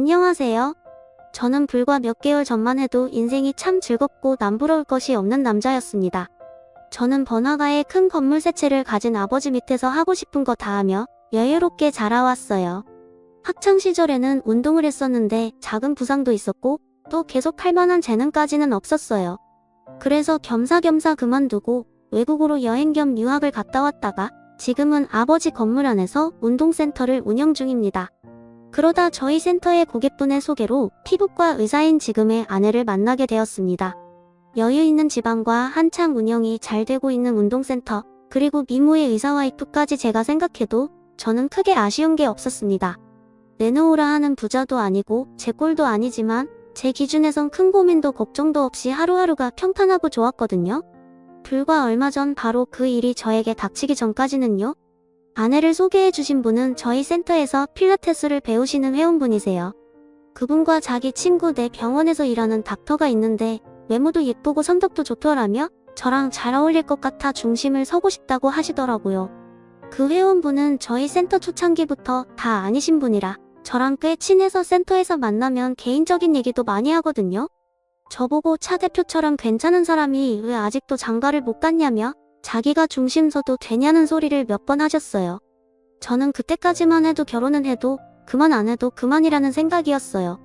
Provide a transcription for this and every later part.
안녕하세요. 저는 불과 몇 개월 전만 해도 인생이 참 즐겁고 남부러울 것이 없는 남자였습니다. 저는 번화가에 큰 건물 세 채를 가진 아버지 밑에서 하고 싶은 거 다 하며 여유롭게 자라왔어요. 학창 시절에는 운동을 했었는데 작은 부상도 있었고 또 계속 할 만한 재능까지는 없었어요. 그래서 겸사겸사 그만두고 외국으로 여행 겸 유학을 갔다 왔다가 지금은 아버지 건물 안에서 운동센터를 운영 중입니다. 그러다 저희 센터의 고객분의 소개로 피부과 의사인 지금의 아내를 만나게 되었습니다. 여유 있는 지방과 한창 운영이 잘 되고 있는 운동센터, 그리고 미모의 의사 와 이프까지 제가 생각해도 저는 크게 아쉬운 게 없었습니다. 내놓으라 하는 부자도 아니고 제 꼴도 아니지만 제 기준에선 큰 고민도 걱정도 없이 하루하루가 평탄하고 좋았거든요. 불과 얼마 전 바로 그 일이 저에게 닥치기 전까지는요. 아내를 소개해 주신 분은 저희 센터에서 필라테스를 배우시는 회원분이세요. 그분과 자기 친구 내 병원에서 일하는 닥터가 있는데 외모도 예쁘고 성격도 좋더라며 저랑 잘 어울릴 것 같아 중심을 서고 싶다고 하시더라고요. 그 회원분은 저희 센터 초창기부터 다 아니신 분이라 저랑 꽤 친해서 센터에서 만나면 개인적인 얘기도 많이 하거든요. 저보고 차 대표처럼 괜찮은 사람이 왜 아직도 장가를 못 갔냐며 자기가 중심 서도 되냐는 소리를 몇 번 하셨어요. 저는 그때까지만 해도 결혼은 해도 그만 안 해도 그만이라는 생각이었어요.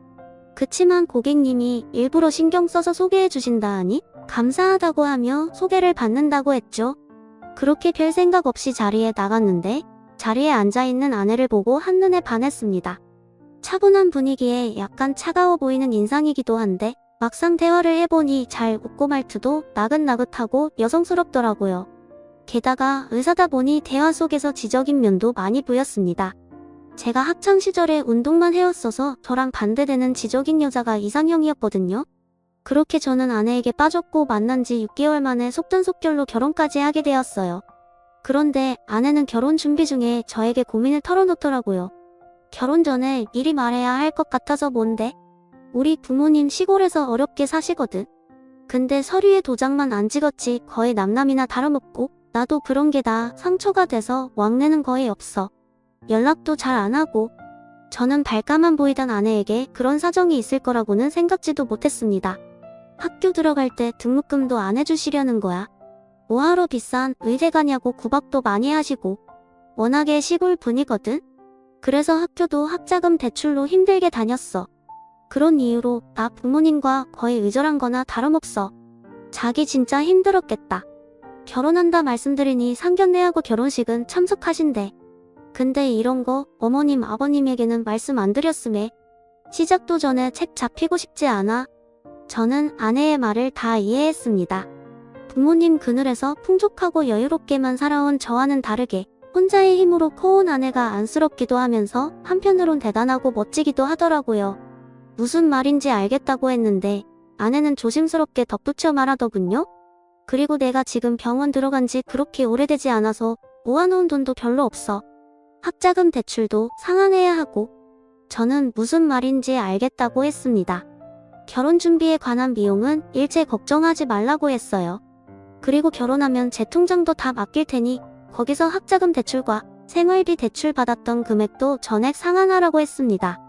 그치만 고객님이 일부러 신경 써서 소개해 주신다 하니 감사하다고 하며 소개를 받는다고 했죠. 그렇게 별 생각 없이 자리에 나갔는데 자리에 앉아있는 아내를 보고 한눈에 반했습니다. 차분한 분위기에 약간 차가워 보이는 인상이기도 한데 막상 대화를 해보니 잘 웃고 말투도 나긋나긋하고 여성스럽더라고요. 게다가 의사다 보니 대화 속에서 지적인 면도 많이 보였습니다. 제가 학창 시절에 운동만 해왔어서 저랑 반대되는 지적인 여자가 이상형이었거든요. 그렇게 저는 아내에게 빠졌고 만난 지 6개월 만에 속전속결로 결혼까지 하게 되었어요. 그런데 아내는 결혼 준비 중에 저에게 고민을 털어놓더라고요. 결혼 전에 미리 말해야 할 것 같아서 뭔데? 우리 부모님 시골에서 어렵게 사시거든. 근데 서류에 도장만 안 찍었지 거의 남남이나 다름없고 나도 그런 게 다 상처가 돼서 왕래는 거의 없어. 연락도 잘 안 하고 저는 발가만 보이던 아내에게 그런 사정이 있을 거라고는 생각지도 못했습니다. 학교 들어갈 때 등록금도 안 해주시려는 거야. 뭐하러 비싼 의대 가냐고 구박도 많이 하시고 워낙에 시골 분이거든. 그래서 학교도 학자금 대출로 힘들게 다녔어. 그런 이유로 나 부모님과 거의 의절한 거나 다름없어. 자기 진짜 힘들었겠다. 결혼한다 말씀드리니 상견례하고 결혼식은 참석하신대. 근데 이런 거 어머님 아버님에게는 말씀 안 드렸음에 시작도 전에 책 잡히고 싶지 않아. 저는 아내의 말을 다 이해했습니다. 부모님 그늘에서 풍족하고 여유롭게만 살아온 저와는 다르게 혼자의 힘으로 커온 아내가 안쓰럽기도 하면서 한편으론 대단하고 멋지기도 하더라고요. 무슨 말인지 알겠다고 했는데 아내는 조심스럽게 덧붙여 말하더군요. 그리고 내가 지금 병원 들어간 지 그렇게 오래되지 않아서 모아놓은 돈도 별로 없어. 학자금 대출도 상환해야 하고 저는 무슨 말인지 알겠다고 했습니다. 결혼 준비에 관한 비용은 일체 걱정하지 말라고 했어요. 그리고 결혼하면 제 통장도 다 맡길 테니 거기서 학자금 대출과 생활비 대출 받았던 금액도 전액 상환하라고 했습니다.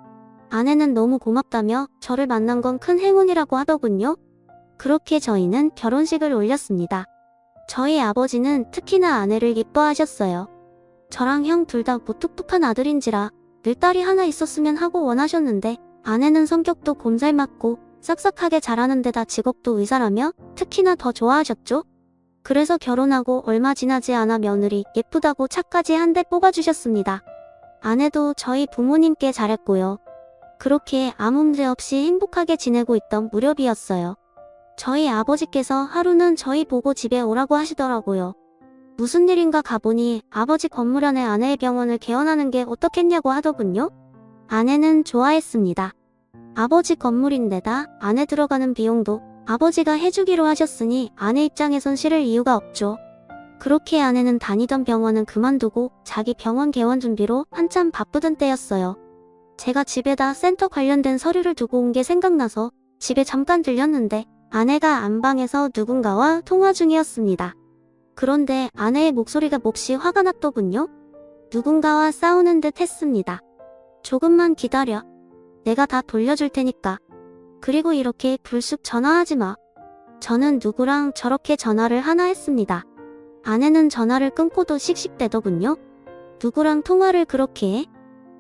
아내는 너무 고맙다며 저를 만난 건 큰 행운이라고 하더군요. 그렇게 저희는 결혼식을 올렸습니다. 저희 아버지는 특히나 아내를 예뻐하셨어요. 저랑 형 둘 다 무뚝뚝한 아들인지라 늘 딸이 하나 있었으면 하고 원하셨는데 아내는 성격도 곰살 맞고 싹싹하게 잘하는 데다 직업도 의사라며 특히나 더 좋아하셨죠? 그래서 결혼하고 얼마 지나지 않아 며느리 예쁘다고 차까지 한 대 뽑아주셨습니다. 아내도 저희 부모님께 잘했고요. 그렇게 아무 문제 없이 행복하게 지내고 있던 무렵이었어요. 저희 아버지께서 하루는 저희 보고 집에 오라고 하시더라고요. 무슨 일인가 가보니 아버지 건물 안에 아내의 병원을 개원하는 게 어떻겠냐고 하더군요. 아내는 좋아했습니다. 아버지 건물인데다 안에 들어가는 비용도 아버지가 해주기로 하셨으니 아내 입장에선 싫을 이유가 없죠. 그렇게 아내는 다니던 병원은 그만두고 자기 병원 개원 준비로 한참 바쁘던 때였어요. 제가 집에다 센터 관련된 서류를 두고 온 게 생각나서 집에 잠깐 들렸는데 아내가 안방에서 누군가와 통화 중이었습니다. 그런데 아내의 목소리가 몹시 화가 났더군요. 누군가와 싸우는 듯 했습니다. 조금만 기다려. 내가 다 돌려줄 테니까. 그리고 이렇게 불쑥 전화하지 마. 저는 누구랑 저렇게 전화를 하나 했습니다. 아내는 전화를 끊고도 씩씩대더군요. 누구랑 통화를 그렇게 해?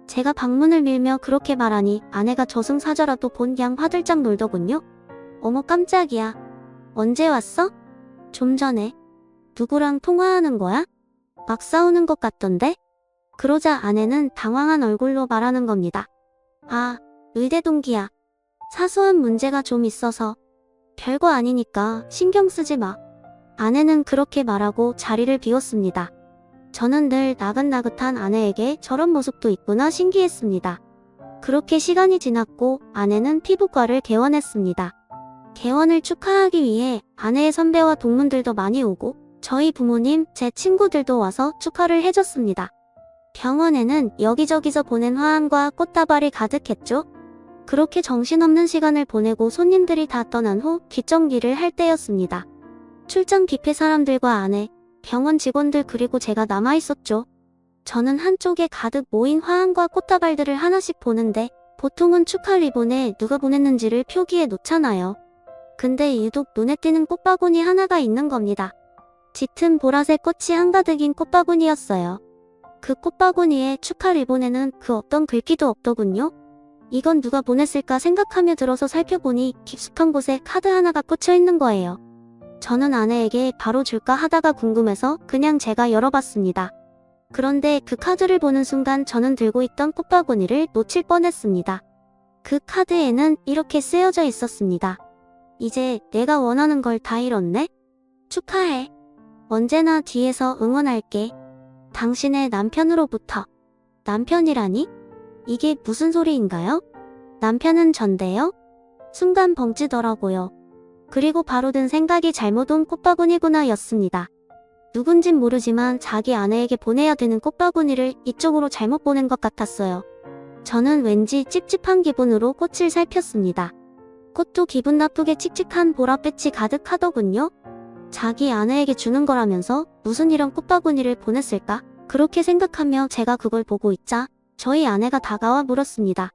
제가 방문을 밀며 그렇게 말하니 아내가 저승사자라도 본 양 화들짝 놀더군요. 어머 깜짝이야. 언제 왔어? 좀 전에. 누구랑 통화하는 거야? 막 싸우는 것 같던데? 그러자 아내는 당황한 얼굴로 말하는 겁니다. 아, 의대 동기야. 사소한 문제가 좀 있어서. 별거 아니니까 신경 쓰지 마. 아내는 그렇게 말하고 자리를 비웠습니다. 저는 늘 나긋나긋한 아내에게 저런 모습도 있구나 신기했습니다. 그렇게 시간이 지났고 아내는 피부과를 개원했습니다. 개원을 축하하기 위해 아내의 선배와 동문들도 많이 오고 저희 부모님, 제 친구들도 와서 축하를 해줬습니다. 병원에는 여기저기서 보낸 화환과 꽃다발이 가득했죠. 그렇게 정신없는 시간을 보내고 손님들이 다 떠난 후 뒷정리를 할 때였습니다. 출장 뷔페 사람들과 아내, 병원 직원들 그리고 제가 남아있었죠. 저는 한쪽에 가득 모인 화환과 꽃다발들을 하나씩 보는데 보통은 축하 리본에 누가 보냈는지를 표기해 놓잖아요. 근데 유독 눈에 띄는 꽃바구니 하나가 있는 겁니다. 짙은 보라색 꽃이 한가득인 꽃바구니였어요. 그 꽃바구니에 축하 리본에는 그 어떤 글귀도 없더군요. 이건 누가 보냈을까 생각하며 들어서 살펴보니 깊숙한 곳에 카드 하나가 꽂혀 있는 거예요. 저는 아내에게 바로 줄까 하다가 궁금해서 그냥 제가 열어봤습니다. 그런데 그 카드를 보는 순간 저는 들고 있던 꽃바구니를 놓칠 뻔했습니다. 그 카드에는 이렇게 쓰여져 있었습니다. 이제 내가 원하는 걸 다 이뤘네? 축하해. 언제나 뒤에서 응원할게. 당신의 남편으로부터. 남편이라니? 이게 무슨 소리인가요? 남편은 전데요? 순간 벙찌더라고요. 그리고 바로 든 생각이 잘못 온 꽃바구니구나 였습니다. 누군진 모르지만 자기 아내에게 보내야 되는 꽃바구니를 이쪽으로 잘못 보낸 것 같았어요. 저는 왠지 찝찝한 기분으로 꽃을 살폈습니다. 꽃도 기분 나쁘게 칙칙한 보랏빛이 가득하더군요. 자기 아내에게 주는 거라면서 무슨 이런 꽃바구니를 보냈을까? 그렇게 생각하며 제가 그걸 보고 있자 저희 아내가 다가와 물었습니다.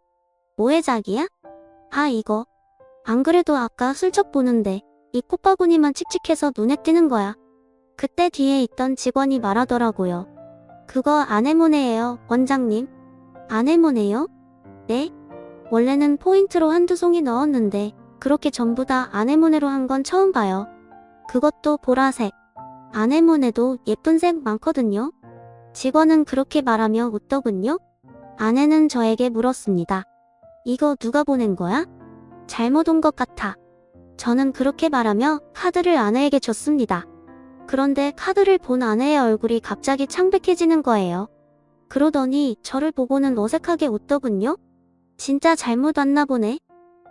뭐해 자기야? 아 이거. 안 그래도 아까 슬쩍 보는데 이 꽃바구니만 칙칙해서 눈에 띄는 거야. 그때 뒤에 있던 직원이 말하더라고요. 그거 아내모네예요, 원장님. 아내모네요? 네? 원래는 포인트로 한두 송이 넣었는데 그렇게 전부 다 아내모네로 한 건 처음 봐요. 그것도 보라색. 아내모네도 예쁜 색 많거든요. 직원은 그렇게 말하며 웃더군요. 아내는 저에게 물었습니다. 이거 누가 보낸 거야? 잘못 온 것 같아. 저는 그렇게 말하며 카드를 아내에게 줬습니다. 그런데 카드를 본 아내의 얼굴이 갑자기 창백해지는 거예요. 그러더니 저를 보고는 어색하게 웃더군요. 진짜 잘못 왔나 보네.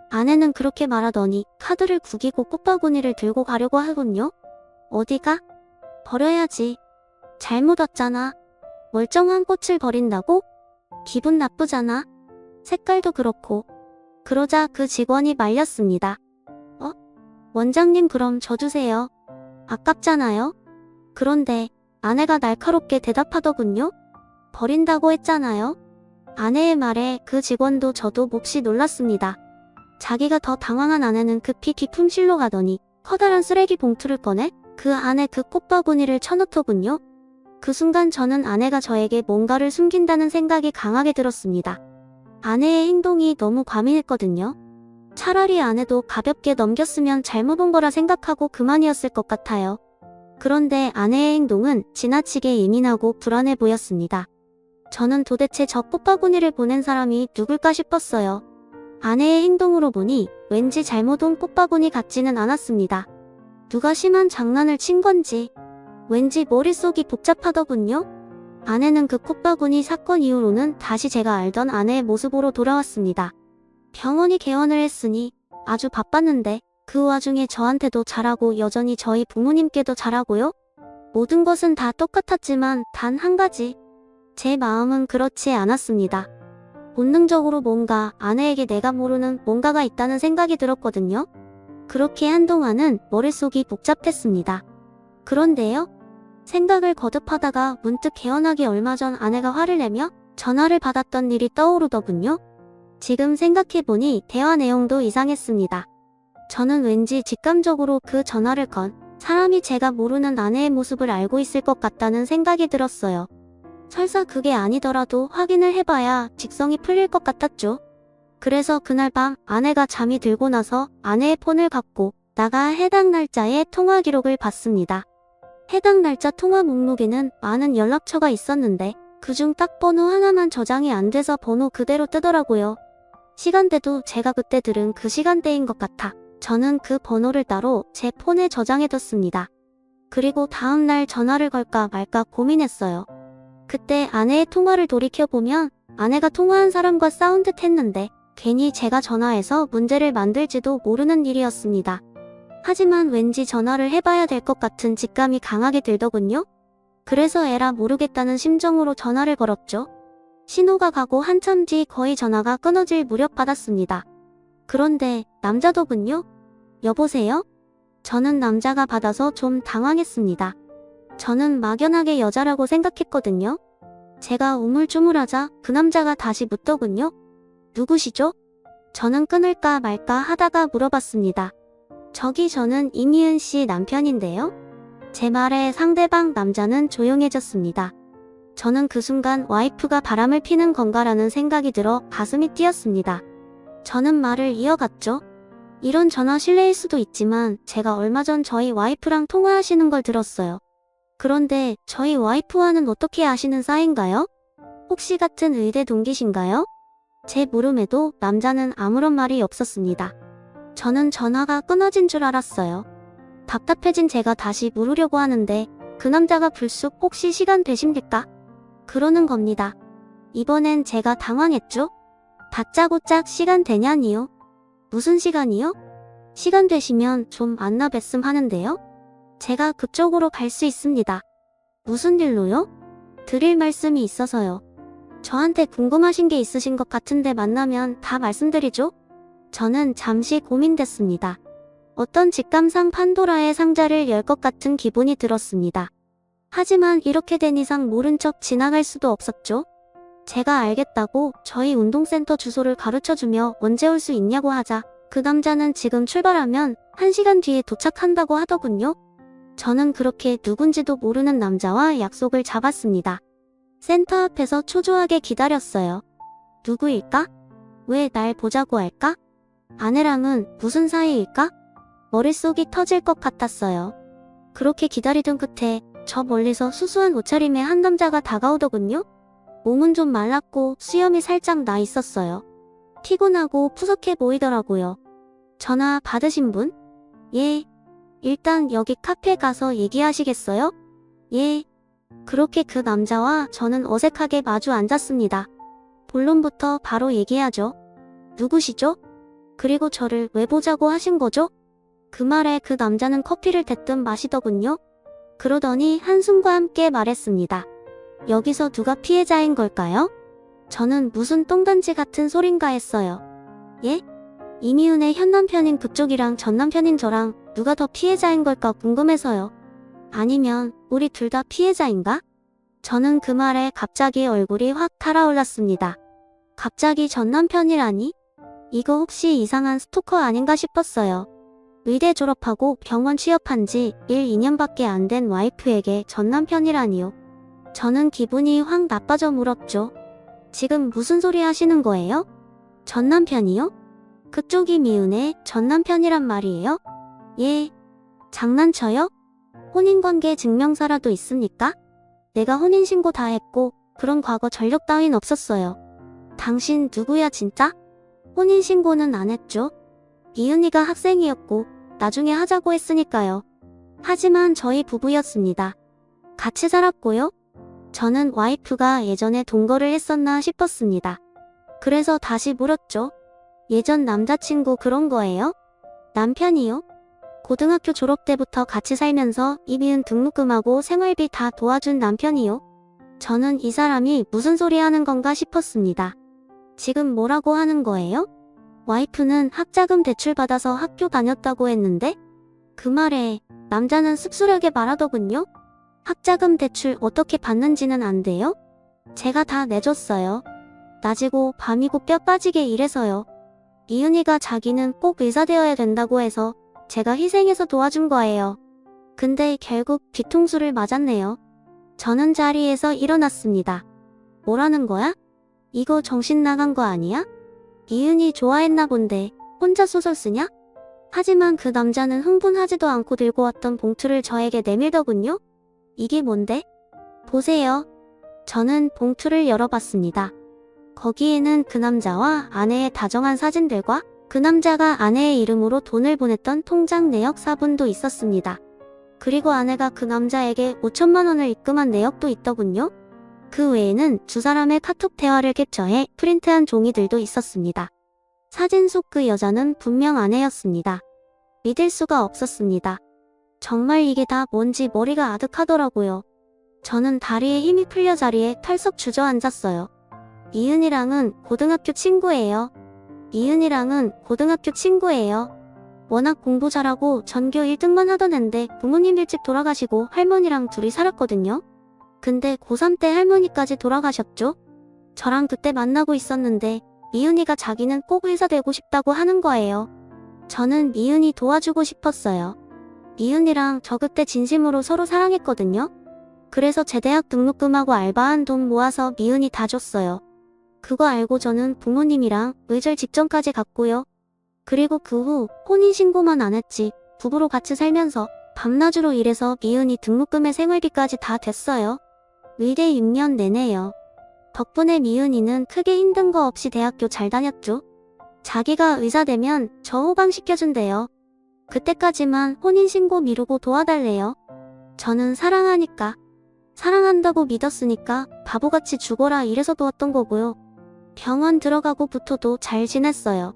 아내는 그렇게 말하더니 카드를 구기고 꽃바구니를 들고 가려고 하군요. 어디가? 버려야지. 잘못 왔잖아. 멀쩡한 꽃을 버린다고? 기분 나쁘잖아. 색깔도 그렇고. 그러자 그 직원이 말렸습니다. 어? 원장님 그럼 저 주세요. 아깝잖아요? 그런데 아내가 날카롭게 대답하더군요. 버린다고 했잖아요. 아내의 말에 그 직원도 저도 몹시 놀랐습니다. 자기가 더 당황한 아내는 급히 기품실로 가더니 커다란 쓰레기 봉투를 꺼내 그 안에 그 꽃바구니를 쳐넣더군요. 그 순간 저는 아내가 저에게 뭔가를 숨긴다는 생각이 강하게 들었습니다. 아내의 행동이 너무 과민했거든요. 차라리 아내도 가볍게 넘겼으면 잘못 온 거라 생각하고 그만이었을 것 같아요. 그런데 아내의 행동은 지나치게 예민하고 불안해 보였습니다. 저는 도대체 저 꽃바구니를 보낸 사람이 누굴까 싶었어요. 아내의 행동으로 보니 왠지 잘못 온 꽃바구니 같지는 않았습니다. 누가 심한 장난을 친 건지 왠지 머릿속이 복잡하더군요. 아내는 그 꽃바구니 사건 이후로는 다시 제가 알던 아내의 모습으로 돌아왔습니다. 병원이 개원을 했으니 아주 바빴는데 그 와중에 저한테도 잘하고 여전히 저희 부모님께도 잘하고요. 모든 것은 다 똑같았지만 단 한 가지. 제 마음은 그렇지 않았습니다. 본능적으로 뭔가 아내에게 내가 모르는 뭔가가 있다는 생각이 들었거든요. 그렇게 한동안은 머릿속이 복잡했습니다. 그런데요. 생각을 거듭하다가 문득 개원하기 얼마 전 아내가 화를 내며 전화를 받았던 일이 떠오르더군요. 지금 생각해보니 대화 내용도 이상했습니다. 저는 왠지 직감적으로 그 전화를 건 사람이 제가 모르는 아내의 모습을 알고 있을 것 같다는 생각이 들었어요. 설사 그게 아니더라도 확인을 해봐야 직성이 풀릴 것 같았죠. 그래서 그날 밤 아내가 잠이 들고 나서 아내의 폰을 갖고 나가 해당 날짜의 통화 기록을 봤습니다. 해당 날짜 통화 목록에는 많은 연락처가 있었는데 그중 딱 번호 하나만 저장이 안 돼서 번호 그대로 뜨더라고요. 시간대도 제가 그때 들은 그 시간대인 것 같아 저는 그 번호를 따로 제 폰에 저장해뒀습니다. 그리고 다음날 전화를 걸까 말까 고민했어요. 그때 아내의 통화를 돌이켜보면 아내가 통화한 사람과 싸운 듯 했는데 괜히 제가 전화해서 문제를 만들지도 모르는 일이었습니다. 하지만 왠지 전화를 해봐야 될 것 같은 직감이 강하게 들더군요. 그래서 에라 모르겠다는 심정으로 전화를 걸었죠. 신호가 가고 한참 뒤 거의 전화가 끊어질 무렵 받았습니다. 그런데 남자더군요. 여보세요? 저는 남자가 받아서 좀 당황했습니다. 저는 막연하게 여자라고 생각했거든요. 제가 우물쭈물하자 그 남자가 다시 묻더군요. 누구시죠? 저는 끊을까 말까 하다가 물어봤습니다. 저기 저는 이미은 씨 남편인데요. 제 말에 상대방 남자는 조용해졌습니다. 저는 그 순간 와이프가 바람을 피는 건가라는 생각이 들어 가슴이 뛰었습니다. 저는 말을 이어갔죠. 이런 전화 실례일 수도 있지만 제가 얼마 전 저희 와이프랑 통화하시는 걸 들었어요. 그런데 저희 와이프와는 어떻게 아시는 사이인가요? 혹시 같은 의대 동기신가요? 제 물음에도 남자는 아무런 말이 없었습니다. 저는 전화가 끊어진 줄 알았어요. 답답해진 제가 다시 물으려고 하는데 그 남자가 불쑥 혹시 시간 되십니까? 그러는 겁니다. 이번엔 제가 당황했죠? 다짜고짝 시간 되냐니요? 무슨 시간이요? 시간 되시면 좀 만나 뵀음 하는데요? 제가 그쪽으로 갈 수 있습니다. 무슨 일로요? 드릴 말씀이 있어서요. 저한테 궁금하신 게 있으신 것 같은데 만나면 다 말씀드리죠? 저는 잠시 고민됐습니다. 어떤 직감상 판도라의 상자를 열 것 같은 기분이 들었습니다. 하지만 이렇게 된 이상 모른 척 지나갈 수도 없었죠. 제가 알겠다고 저희 운동센터 주소를 가르쳐주며 언제 올 수 있냐고 하자 그 남자는 지금 출발하면 1시간 뒤에 도착한다고 하더군요. 저는 그렇게 누군지도 모르는 남자와 약속을 잡았습니다. 센터 앞에서 초조하게 기다렸어요. 누구일까? 왜 날 보자고 할까? 아내랑은 무슨 사이일까? 머릿속이 터질 것 같았어요. 그렇게 기다리던 끝에 저 멀리서 수수한 옷차림의 한 남자가 다가오더군요. 몸은 좀 말랐고 수염이 살짝 나 있었어요. 피곤하고 푸석해 보이더라고요. 전화 받으신 분? 예. 일단 여기 카페 가서 얘기하시겠어요? 예. 그렇게 그 남자와 저는 어색하게 마주 앉았습니다. 본론부터 바로 얘기하죠. 누구시죠? 그리고 저를 왜 보자고 하신 거죠? 그 말에 그 남자는 커피를 대뜸 마시더군요. 그러더니 한숨과 함께 말했습니다. 여기서 누가 피해자인 걸까요? 저는 무슨 똥단지 같은 소린가 했어요. 예? 이미은의 현 남편인 그쪽이랑 전 남편인 저랑 누가 더 피해자인 걸까 궁금해서요. 아니면 우리 둘 다 피해자인가? 저는 그 말에 갑자기 얼굴이 확 달아올랐습니다. 갑자기 전 남편이라니? 이거 혹시 이상한 스토커 아닌가 싶었어요. 의대 졸업하고 병원 취업한 지 1, 2년밖에 안 된 와이프에게 전 남편이라니요. 저는 기분이 확 나빠져 물었죠. 지금 무슨 소리 하시는 거예요? 전 남편이요? 그쪽이 미운의 전 남편이란 말이에요? 예. 장난쳐요? 혼인관계 증명서라도 있습니까? 내가 혼인신고 다 했고 그런 과거 전력 따윈 없었어요. 당신 누구야 진짜? 혼인신고는 안 했죠? 미은이가 학생이었고 나중에 하자고 했으니까요. 하지만 저희 부부였습니다. 같이 살았고요. 저는 와이프가 예전에 동거를 했었나 싶었습니다. 그래서 다시 물었죠. 예전 남자친구 그런 거예요? 남편이요? 고등학교 졸업 때부터 같이 살면서 이비은 등록금하고 생활비 다 도와준 남편이요. 저는 이 사람이 무슨 소리 하는 건가 싶었습니다. 지금 뭐라고 하는 거예요? 와이프는 학자금 대출받아서 학교 다녔다고 했는데 그 말에 남자는 씁쓸하게 말하더군요. 학자금 대출 어떻게 받는지는 안 돼요? 제가 다 내줬어요. 낮이고 밤이고 뼈 빠지게 일해서요. 이은이가 자기는 꼭 의사 되어야 된다고 해서 제가 희생해서 도와준 거예요. 근데 결국 뒤통수를 맞았네요. 저는 자리에서 일어났습니다. 뭐라는 거야? 이거 정신 나간 거 아니야? 이은이 좋아했나 본데 혼자 소설 쓰냐? 하지만 그 남자는 흥분하지도 않고 들고 왔던 봉투를 저에게 내밀더군요. 이게 뭔데? 보세요. 저는 봉투를 열어봤습니다. 거기에는 그 남자와 아내의 다정한 사진들과 그 남자가 아내의 이름으로 돈을 보냈던 통장 내역 사본도 있었습니다. 그리고 아내가 그 남자에게 5천만 원을 입금한 내역도 있더군요. 그 외에는 두 사람의 카톡 대화를 캡처해 프린트한 종이들도 있었습니다. 사진 속 그 여자는 분명 아내였습니다. 믿을 수가 없었습니다. 정말 이게 다 뭔지 머리가 아득하더라고요. 저는 다리에 힘이 풀려 자리에 털썩 주저앉았어요. 이은이랑은 고등학교 친구예요. 이은이랑은 고등학교 친구예요. 워낙 공부 잘하고 전교 1등만 하던 앤데 부모님 일찍 돌아가시고 할머니랑 둘이 살았거든요. 근데 고3 때 할머니까지 돌아가셨죠? 저랑 그때 만나고 있었는데 미은이가 자기는 꼭 의사 되고 싶다고 하는 거예요. 저는 미은이 도와주고 싶었어요. 미은이랑 저 그때 진심으로 서로 사랑했거든요. 그래서 재대학 등록금하고 알바한 돈 모아서 미은이 다 줬어요. 그거 알고 저는 부모님이랑 의절 직전까지 갔고요. 그리고 그 후 혼인신고만 안 했지 부부로 같이 살면서 밤낮으로 일해서 미은이 등록금에 생활비까지 다 됐어요. 의대 6년 내내요. 덕분에 미은이는 크게 힘든 거 없이 대학교 잘 다녔죠. 자기가 의사 되면 저 호강시켜준대요. 그때까지만 혼인신고 미루고 도와달래요. 저는 사랑하니까. 사랑한다고 믿었으니까 바보같이 죽어라 이래서 도왔던 거고요. 병원 들어가고 부터도 잘 지냈어요.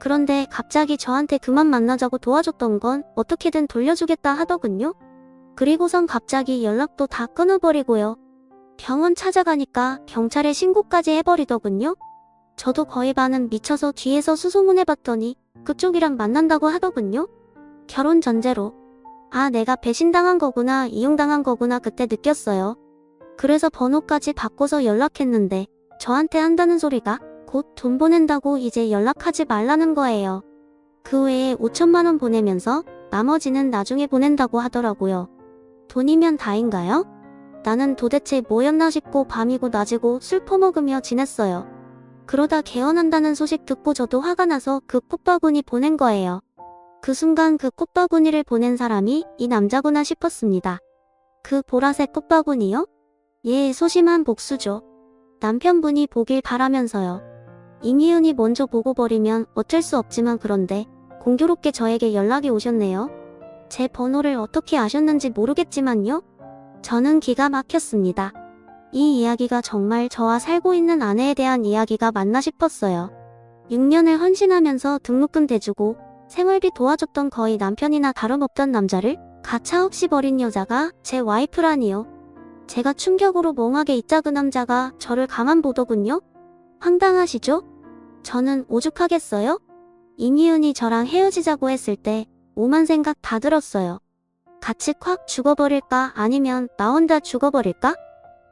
그런데 갑자기 저한테 그만 만나자고 도와줬던 건 어떻게든 돌려주겠다 하더군요. 그리고선 갑자기 연락도 다 끊어버리고요. 병원 찾아가니까 경찰에 신고까지 해버리더군요. 저도 거의 반은 미쳐서 뒤에서 수소문해봤더니 그쪽이랑 만난다고 하더군요. 결혼 전제로. 아, 내가 배신당한 거구나, 이용당한 거구나 그때 느꼈어요. 그래서 번호까지 바꿔서 연락했는데 저한테 한다는 소리가 곧 돈 보낸다고 이제 연락하지 말라는 거예요. 그 외에 5천만 원 보내면서 나머지는 나중에 보낸다고 하더라고요. 돈이면 다인가요? 나는 도대체 뭐였나 싶고 밤이고 낮이고 술 퍼먹으며 지냈어요. 그러다 개헌한다는 소식 듣고 저도 화가 나서 그 콧바구니 보낸 거예요. 그 순간 그 꽃바구니를 보낸 사람이 이 남자구나 싶었습니다. 그 보라색 꽃바구니요? 예, 소심한 복수죠. 남편분이 보길 바라면서요. 이미은이 먼저 보고 버리면 어쩔 수 없지만 그런데 공교롭게 저에게 연락이 오셨네요. 제 번호를 어떻게 아셨는지 모르겠지만요. 저는 기가 막혔습니다. 이 이야기가 정말 저와 살고 있는 아내에 대한 이야기가 맞나 싶었어요. 6년을 헌신하면서 등록금 대주고 생활비 도와줬던 거의 남편이나 다름없던 남자를 가차없이 버린 여자가 제 와이프라니요. 제가 충격으로 멍하게 있자 그 남자가 저를 가만 보더군요. 황당하시죠? 저는 오죽하겠어요? 이미은이 저랑 헤어지자고 했을 때 오만 생각 다 들었어요. 같이 콱 죽어버릴까 아니면 나 혼자 죽어버릴까?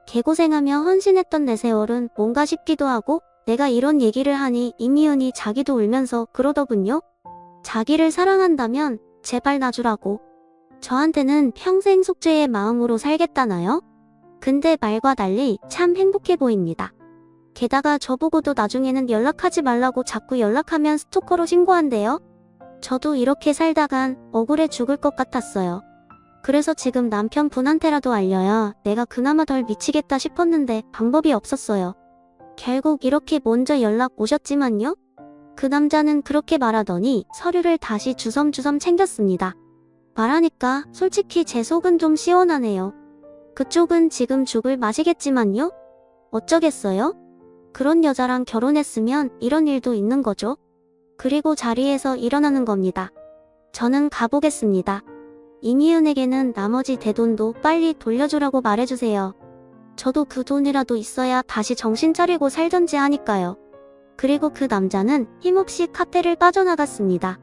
개고생하며 헌신했던 내 세월은 뭔가 싶기도 하고 내가 이런 얘기를 하니 이미은이 자기도 울면서 그러더군요. 자기를 사랑한다면 제발 놔주라고. 저한테는 평생 속죄의 마음으로 살겠다나요? 근데 말과 달리 참 행복해 보입니다. 게다가 저보고도 나중에는 연락하지 말라고 자꾸 연락하면 스토커로 신고한대요. 저도 이렇게 살다간 억울해 죽을 것 같았어요. 그래서 지금 남편분한테라도 알려야 내가 그나마 덜 미치겠다 싶었는데 방법이 없었어요. 결국 이렇게 먼저 연락 오셨지만요. 그 남자는 그렇게 말하더니 서류를 다시 주섬주섬 챙겼습니다. 말하니까 솔직히 제 속은 좀 시원하네요. 그쪽은 지금 죽을 맛이겠지만요. 어쩌겠어요? 그런 여자랑 결혼했으면 이런 일도 있는 거죠. 그리고 자리에서 일어나는 겁니다. 저는 가보겠습니다. 이미은에게는 나머지 대돈도 빨리 돌려주라고 말해주세요. 저도 그 돈이라도 있어야 다시 정신 차리고 살던지 하니까요. 그리고 그 남자는 힘없이 카페를 빠져나갔습니다.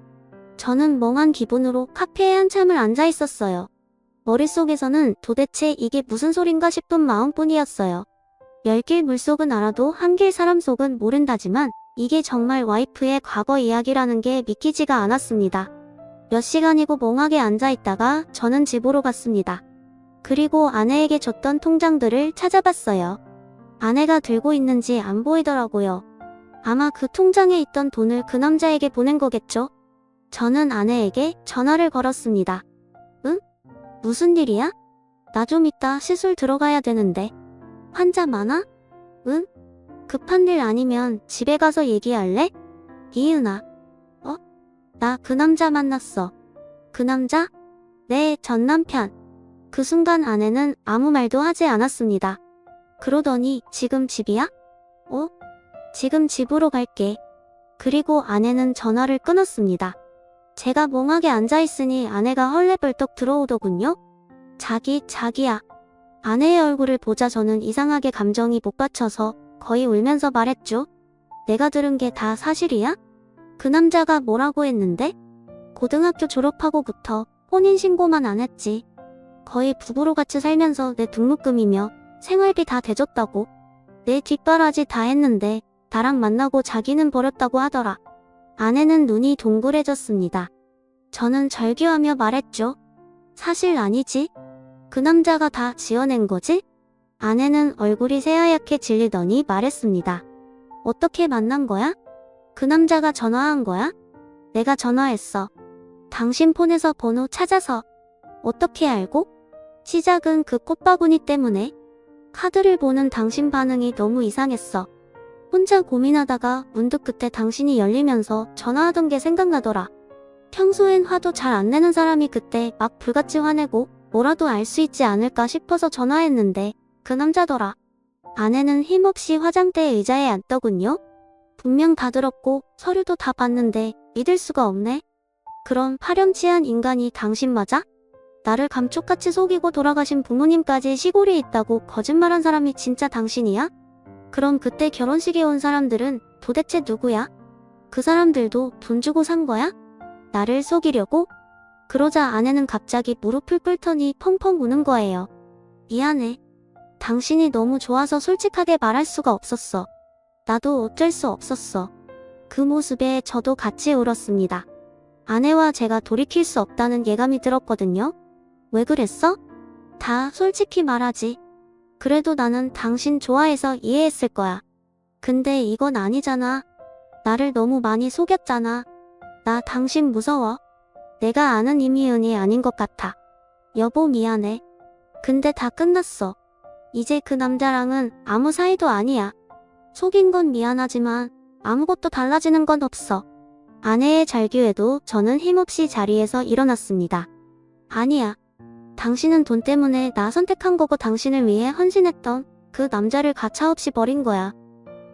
저는 멍한 기분으로 카페에 한참을 앉아 있었어요. 머릿속에서는 도대체 이게 무슨 소린가 싶은 마음뿐이었어요. 열 길 물속은 알아도 한 길 사람 속은 모른다지만 이게 정말 와이프의 과거 이야기라는 게 믿기지가 않았습니다. 몇 시간이고 멍하게 앉아있다가 저는 집으로 갔습니다. 그리고 아내에게 줬던 통장들을 찾아봤어요. 아내가 들고 있는지 안 보이더라고요. 아마 그 통장에 있던 돈을 그 남자에게 보낸 거겠죠? 저는 아내에게 전화를 걸었습니다. 응? 무슨 일이야? 나 좀 이따 시술 들어가야 되는데. 환자 많아? 응? 급한 일 아니면 집에 가서 얘기할래? 이은아. 어? 나 그 남자 만났어. 그 남자? 네, 전 남편. 그 순간 아내는 아무 말도 하지 않았습니다. 그러더니 지금 집이야? 어? 지금 집으로 갈게. 그리고 아내는 전화를 끊었습니다. 제가 멍하게 앉아있으니 아내가 헐레벌떡 들어오더군요. 자기, 자기야. 아내의 얼굴을 보자 저는 이상하게 감정이 복받쳐서 거의 울면서 말했죠. 내가 들은 게 다 사실이야? 그 남자가 뭐라고 했는데? 고등학교 졸업하고부터 혼인신고만 안 했지. 거의 부부로 같이 살면서 내 등록금이며 생활비 다 대줬다고. 내 뒷바라지 다 했는데 나랑 만나고 자기는 버렸다고 하더라. 아내는 눈이 동그래졌습니다. 저는 절규하며 말했죠. 사실 아니지. 그 남자가 다 지어낸 거지? 아내는 얼굴이 새하얗게 질리더니 말했습니다. 어떻게 만난 거야? 그 남자가 전화한 거야? 내가 전화했어. 당신 폰에서 번호 찾아서. 어떻게 알고? 시작은 그 꽃바구니 때문에. 카드를 보는 당신 반응이 너무 이상했어. 혼자 고민하다가 문득 그때 당신이 열리면서 전화하던 게 생각나더라. 평소엔 화도 잘 안 내는 사람이 그때 막 불같이 화내고 뭐라도 알 수 있지 않을까 싶어서 전화했는데 그 남자더라. 아내는 힘없이 화장대 의자에 앉더군요. 분명 다 들었고 서류도 다 봤는데 믿을 수가 없네. 그럼 파렴치한 인간이 당신 맞아? 나를 감쪽같이 속이고 돌아가신 부모님까지 시골에 있다고 거짓말한 사람이 진짜 당신이야? 그럼 그때 결혼식에 온 사람들은 도대체 누구야? 그 사람들도 돈 주고 산 거야? 나를 속이려고? 그러자 아내는 갑자기 무릎을 꿇더니 펑펑 우는 거예요. 미안해. 당신이 너무 좋아서 솔직하게 말할 수가 없었어. 나도 어쩔 수 없었어. 그 모습에 저도 같이 울었습니다. 아내와 제가 돌이킬 수 없다는 예감이 들었거든요. 왜 그랬어? 다 솔직히 말하지. 그래도 나는 당신 좋아해서 이해했을 거야. 근데 이건 아니잖아. 나를 너무 많이 속였잖아. 나 당신 무서워. 내가 아는 이미은이 아닌 것 같아. 여보 미안해. 근데 다 끝났어. 이제 그 남자랑은 아무 사이도 아니야. 속인 건 미안하지만 아무것도 달라지는 건 없어. 아내의 잘규에도 저는 힘없이 자리에서 일어났습니다. 아니야. 당신은 돈 때문에 나 선택한 거고 당신을 위해 헌신했던 그 남자를 가차없이 버린 거야.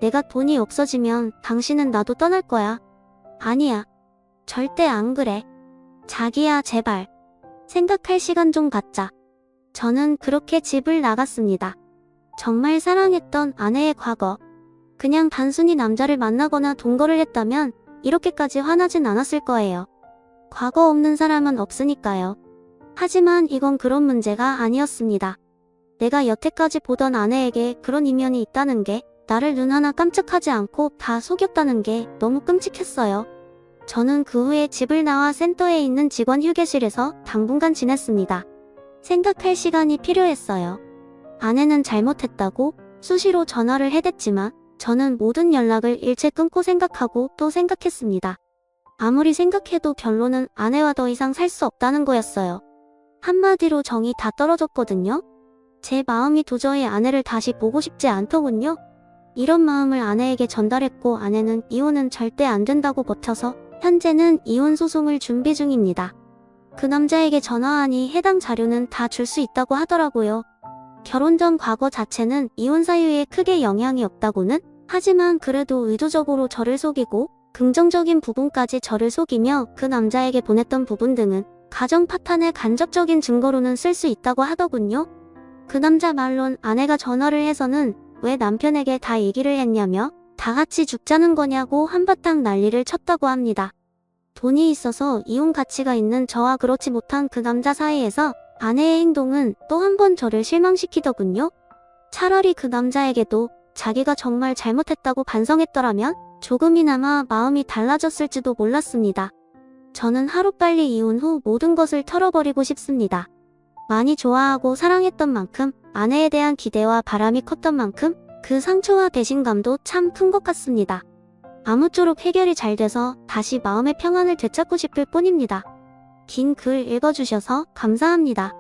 내가 돈이 없어지면 당신은 나도 떠날 거야. 아니야. 절대 안 그래. 자기야, 제발. 생각할 시간 좀 갖자. 저는 그렇게 집을 나갔습니다. 정말 사랑했던 아내의 과거. 그냥 단순히 남자를 만나거나 동거를 했다면 이렇게까지 화나진 않았을 거예요. 과거 없는 사람은 없으니까요. 하지만 이건 그런 문제가 아니었습니다. 내가 여태까지 보던 아내에게 그런 이면이 있다는 게 나를 눈 하나 깜짝하지 않고 다 속였다는 게 너무 끔찍했어요. 저는 그 후에 집을 나와 센터에 있는 직원 휴게실에서 당분간 지냈습니다. 생각할 시간이 필요했어요. 아내는 잘못했다고 수시로 전화를 해댔지만 저는 모든 연락을 일체 끊고 생각하고 또 생각했습니다. 아무리 생각해도 결론은 아내와 더 이상 살 수 없다는 거였어요. 한마디로 정이 다 떨어졌거든요. 제 마음이 도저히 아내를 다시 보고 싶지 않더군요. 이런 마음을 아내에게 전달했고 아내는 이혼은 절대 안 된다고 버텨서 현재는 이혼 소송을 준비 중입니다. 그 남자에게 전화하니 해당 자료는 다 줄 수 있다고 하더라고요. 결혼 전 과거 자체는 이혼 사유에 크게 영향이 없다고는 하지만 그래도 의도적으로 저를 속이고 긍정적인 부분까지 저를 속이며 그 남자에게 보냈던 부분 등은 가정 파탄의 간접적인 증거로는 쓸 수 있다고 하더군요. 그 남자 말론 아내가 전화를 해서는 왜 남편에게 다 얘기를 했냐며 다 같이 죽자는 거냐고 한바탕 난리를 쳤다고 합니다. 돈이 있어서 이혼 가치가 있는 저와 그렇지 못한 그 남자 사이에서 아내의 행동은 또 한 번 저를 실망시키더군요. 차라리 그 남자에게도 자기가 정말 잘못했다고 반성했더라면 조금이나마 마음이 달라졌을지도 몰랐습니다. 저는 하루빨리 이혼 후 모든 것을 털어버리고 싶습니다. 많이 좋아하고 사랑했던 만큼 아내에 대한 기대와 바람이 컸던 만큼 그 상처와 배신감도 참 큰 것 같습니다. 아무쪼록 해결이 잘 돼서 다시 마음의 평안을 되찾고 싶을 뿐입니다. 긴 글 읽어주셔서 감사합니다.